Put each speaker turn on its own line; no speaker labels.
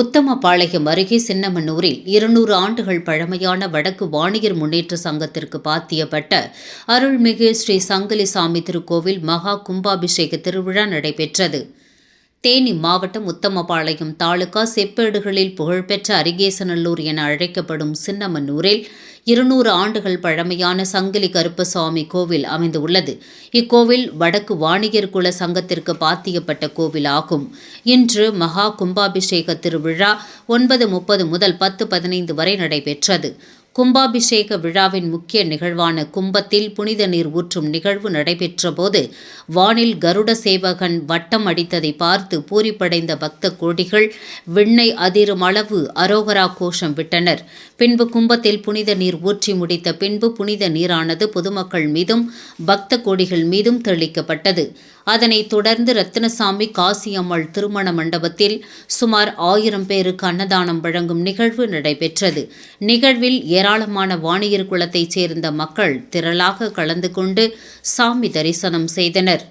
உத்தமபாளையம் அருகே சின்னமனூரில் இருநூறு ஆண்டுகள் பழமையான வடக்கு வாணியர் முன்னேற்ற சங்கத்திற்கு பாத்தியப்பட்ட அருள்மிகு ஸ்ரீ சங்கலிசாமி திருக்கோவில் மகா கும்பாபிஷேக திருவிழா நடைபெற்றது. தேனி மாவட்டம் உத்தமபாளையம் தாலுகா செப்பேடுகளில் புகழ்பெற்ற அரிகேசநல்லூர் என அழைக்கப்படும் சின்னமனூரில் இருநூறு ஆண்டுகள் பழமையான சங்கிலி கருப்பசாமி கோவில் அமைந்துள்ளது. இக்கோவில் வடக்கு வாணிகர் குல சங்கத்திற்கு பாத்தியப்பட்ட கோவில் ஆகும் இன்று மகா கும்பாபிஷேக திருவிழா ஒன்பது முப்பது முதல் பத்து பதினைந்து வரை நடைபெற்றது. கும்பாபிஷேக விழாவின் முக்கிய நிகழ்வான கும்பத்தில் புனித நீர் ஊற்றும் நிகழ்வு நடைபெற்றபோது வானில் கருட சேவகன் வட்டம் அடித்ததை பார்த்து பூரிப்படைந்த பக்த கோடிகள் விண்ணை அதிரும் அளவு அரோகரா கோஷம் விட்டனர். பின்பு கும்பத்தில் புனித நீர் ஊற்றி முடித்த பின்பு புனித நீரானது பொதுமக்கள் மீதும் பக்த கோடிகள் மீதும் தெளிக்கப்பட்டது. அதனைத் தொடர்ந்து ரத்தினசாமி காசியம்மாள் திருமண மண்டபத்தில் சுமார் ஆயிரம் பேருக்கு அன்னதானம் வழங்கும் நிகழ்வு நடைபெற்றது. நிகழ்வில் ஏராளமான வாணியர் குலத்தைச் சேர்ந்த மக்கள் திரளாக கலந்து கொண்டு சாமி தரிசனம் செய்தனர்.